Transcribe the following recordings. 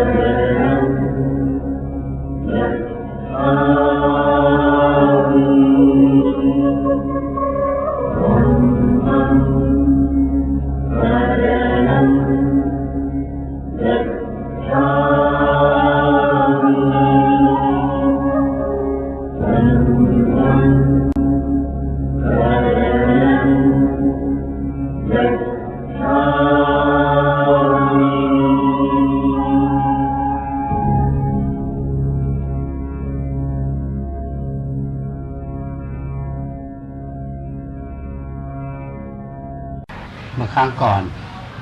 เครั้งก่อน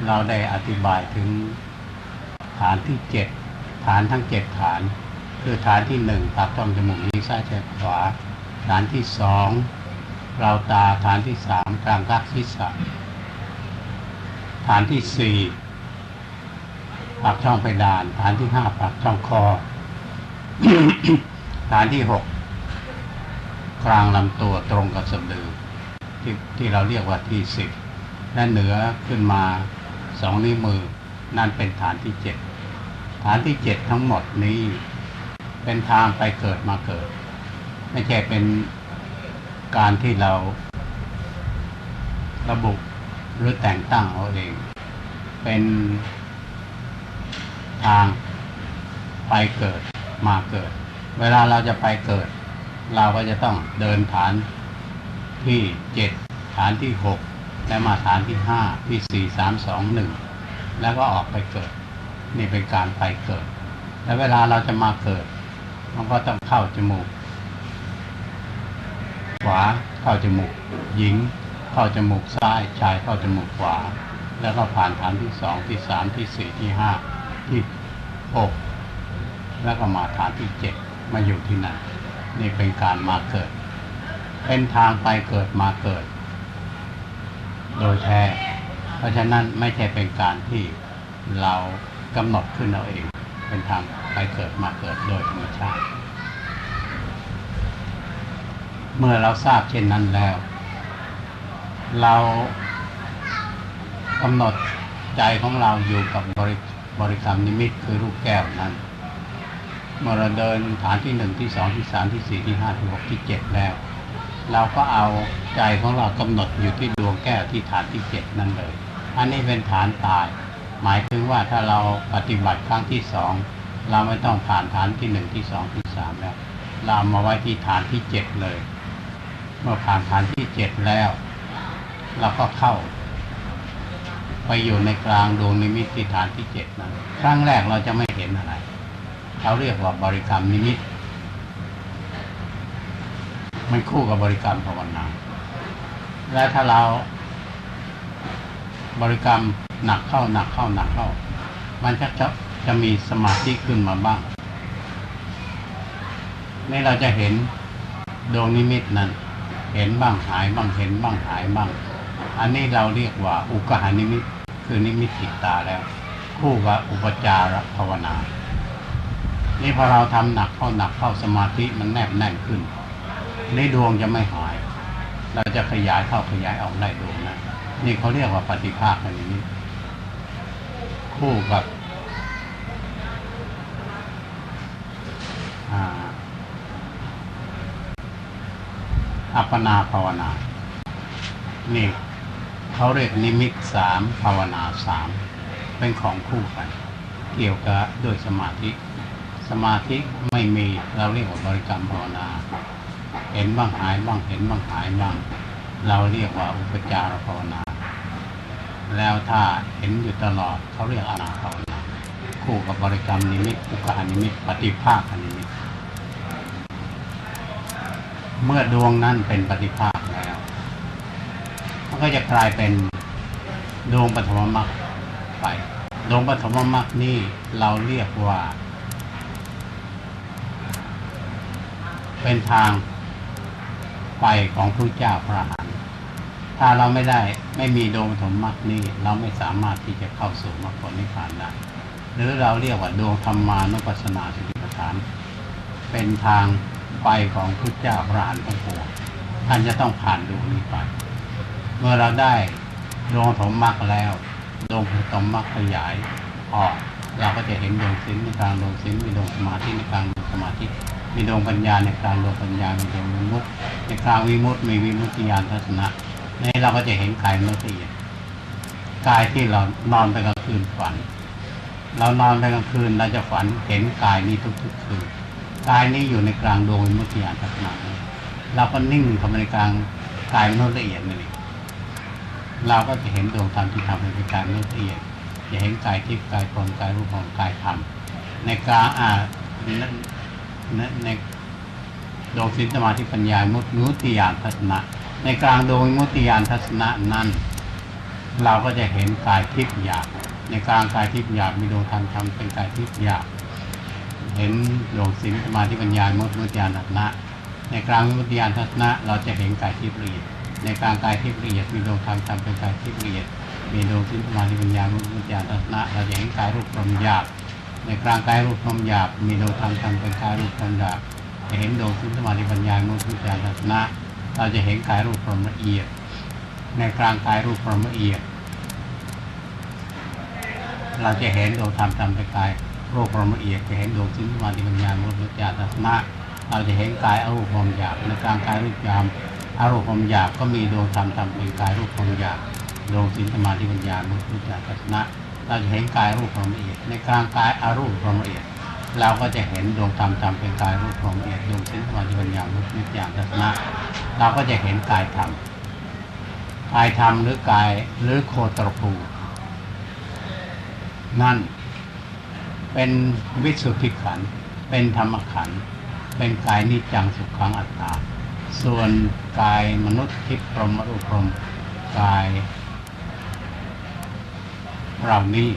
เราได้อธิบายถึงฐานที่เจ็ดฐานทั้งเจ็ดฐาน คือฐานที่หนึ่งปากช่องจมูกนิ้วซ้ายแฉกขวา ฐานที่สองเราตาฐานที่สามกลางกักศีรษะฐานที่สี่ปากช่องเพดาน ฐานที่ห้าปากช่องคอ ฐานที่หกกลางลำตัวตรงกับสะดือที่ที่เราเรียกว่าที่สิบ และเหนือขึ้นมาสองนิ้วมือ นั่นเป็นฐานที่เจ็ดฐานที่เจ็ดทั้งหมดนี้ เป็นทางไปเกิดมาเกิด ไม่ใช่เป็นการที่เรา ระบุหรือแต่งตั้งเอาเอง เป็นทางไปเกิดมาเกิด เวลาเราจะไปเกิด เราก็จะต้องเดินฐานที่เจ็ดฐานที่หก แล้วมาฐานที่ห้าที่สี่สามสองหนึ่งแล้วก็ออกไปเกิด นี่เป็นการไปเกิด แล้วเวลาเราจะมาเกิด มันก็ต้องเข้าจมูก ขวาเข้าจมูก หญิง เข้าจมูกซ้ายชายเข้าจมูกขวา แล้วก็ผ่านฐานที่สองที่สามที่สี่ที่ห้าที่หกแล้วก็มาฐานที่เจ็ดมาอยู่ที่นั่นนี่เป็นการมาเกิด เป็นทางไปเกิดมาเกิด โดยแท้ เพราะฉะนั้นไม่ใช่เป็นการที่เรากำหนดขึ้นเอาเอง เป็นทางไปเกิดมาเกิดโดยธรรมชาติ เมื่อเราทราบเช่นนั้นแล้ว เรากำหนดใจของเราอยู่กับบริบริกรรมนิมิตคือรูปแก้วนั้น เมื่อเราเดินฐานที่หนึ่งที่สองที่สามที่สี่ที่ห้าที่หกที่เจ็ดแล้ว เราก็เอาใจของเรากำหนดอยู่ที่ดวงแก้วที่ฐานที่เจ็ดนั่นเลย อันนี้เป็นฐานตาย หมายถึงว่าถ้าเราปฏิบัติครั้งที่สองเราไม่ต้องผ่านฐานที่หนึ่งที่สองที่สามแล้วเรามาไว้ที่ฐานที่เจ็ดเลย เมื่อผ่านฐานที่เจ็ดแล้ว เราก็เข้า ไปอยู่ในกลางดวงนิมิตที่ฐานที่เจ็ดนั้นครั้งแรกเราจะไม่เห็นอะไร เขาเรียกว่าบริกรรมนิมิต มันคู่กับบริกรรมภาวนา และถ้าเราบริกรรมหนักเข้าหนักเข้าหนักเข้า มันจะจะจะมีสมาธิขึ้นมาบ้างนี่เราจะเห็นดวงนิมิตนั้น เห็นบ้างหายบ้างเห็นบ้างหายบ้าง อันนี้เราเรียกว่า อุกหานิมิต คือนิมิตติดตาแล้ว คู่กับอุปจารภาวนา นี่พอเราทำหนักเข้าหนักเข้าสมาธิมันแนบแน่นขึ้น นี่ดวงจะไม่หาย เราจะขยายเข้าขยายออกได้ดวงนะนี่เขาเรียกว่าปฏิภาคอันนี้ คู่กับอัปปนาภาวนา นี่เขาเรียกนิมิตสามภาวนาสามเป็นของคู่กัน เกี่ยวกับด้วยสมาธิ สมาธิไม่มีเราเรียกว่าบริกรรมภาวนา เห็นบ้างหายบ้างเห็นบ้างหายบ้าง เราเรียกว่าอุปจารภาวนา แล้วถ้าเห็นอยู่ตลอดเขาเรียกอนาภาวนาคู่กับบริกรรมนิมิตอุกานิมิตปฏิภาคนิมิตเมื่อดวงนั้นเป็นปฏิภาคแล้วมันก็จะกลายเป็นดวงปฐมมรรคไปดวงปฐมมรรคนี่เราเรียกว่า เป็นทาง ไปของพระเจ้าพระหันถ้าเราไม่ได้ไม่มีดวงปฐมมรรคนี้ เราไม่สามารถที่จะเข้าสู่มรรคผลนิพพานได้ หรือเราเรียกว่าดวงธรรมานุปัสสนาสติปัฏฐาน เป็นทางไปของพระเจ้าพระหันต์ทั้งปวงท่านจะต้องผ่านดวงนี้ไป เมื่อเราได้ดวงปฐมมรรคแล้วดวงปฐมมรรคขยายออกเราก็จะเห็นดวงศีลในกลางดวงศีลมีดวงสมาธิในกลางดวงสมาธิ มีดวงปัญญาในกางดวงปัญญามีดวงวิมุตติในกลางวิมุตติมีวิมุตติญาณทัศนะนี่เราก็จะเห็นกายมนุษย์ละเอียกายที่เรานอนไปกลางคืนฝัน เรานอนไปกลางคืนเราจะฝันเห็นกายนี้ทุกๆคืนกายนี้อยู่ในกลางดวงวิมุตติญาณทัศนะนี้เราก็นิ่งเข้ามาในกลางกายมนุษย์ละเอียดนั่นเองเราก็จะเห็นดวงธรรมที่ทำให้เป็นกายมนุษย์ละเอียดจะเห็นกายทิพย์กายพรหมกายรูปของกายธรรมในกลางอ่า ในในในดวงสินสมาธิปัญญามุตมุติญาณทัศนะ ในกลางดวงมุติญาณทัศนะนั้น เราก็จะเห็นกายทิพย์หยาบในกลางกายทิพย์หยาบมีดวงธรรมธรรมเป็นกายทิพย์หยาบเห็นดวงสินสมาธิปัญญามุตมุติญาณทัศนะ ในกลางมุติญาณทัศนะ เราจะเห็นกายทิพย์ละเอียดในกลางกายทิพย์ละเอียดมีดวงธรรมธรรมเป็นกายทิพย์ละเอียดมีดวงสินสมาธิปัญญามุตมุติญาณทัศนะ เราจะเห็นกายรูปพรหมหยาบ ในกลางกายรูปพรหมหยาบมีดวงธรรมธรรมเป็นกายรูปพรหมหยาบจะเห็นดวงสินสมาธิปัญญามุตมุติญาณทัศนะ เราจะเห็นกายรูปพรหมละเอียด ในกลางกายรูปพรหมละเอียด เราจะเห็นดวงธรรมธรรมเป็นกายรูปพรหมละเอียดจะเห็นดวงสินสมาธิปัญญามุตมุติญาณทัศนะเราจะเห็นกายอรูปพรหมหยาบในกลางกายรูปยามอรูปพรหมหยาบก็มีดวงธรรมธรรมเป็นกายรูปพรหมหยาบดวงสินสมาธิปัญญามุตมุติญาณทัศนะ เราจะเห็นกายรูปพรหมละเอียดในกลางกายอารูปพรหมละเอียดเราก็จะเห็นดวงธรรมธรรมเป็นกายรูปพรหมละเอียดดวงสินสมาธิปัญญามุตมุติญาณทัศนะเราก็จะเห็นกายธรรมกายธรรมหรือกายหรือโคตรภูนั่นเป็นวิสุทธิขันเป็นธรรมขันเป็นกายนิจจังสุขังอัตตา ส่วนกายมนุษย์ทิพย์พรหมรูปพรหมกาย เรานี้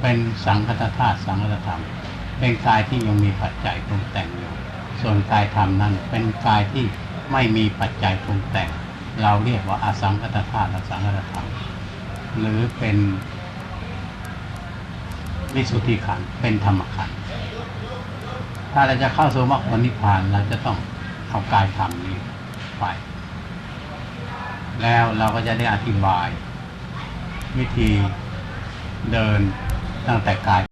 เป็นสังคตธาตุสังคตธรรม เป็นกายที่ยังมีปัจจัยปรุงแต่งอยู่ ส่วนกายธรรมนั้นเป็นกายที่ไม่มีปัจจัยปรุงแต่ง เราเรียกว่าอาสังคตธาตุอสังคตธรรม หรือเป็นวิสุทธิขันเป็นธรรมขันถ้าเราจะเข้าสู่มรรคผลนิพพานเราจะต้องเอากายธรรมนี้ไป แล้วเราก็จะได้อธิบาย วิธีเดินตั้งแต่กาย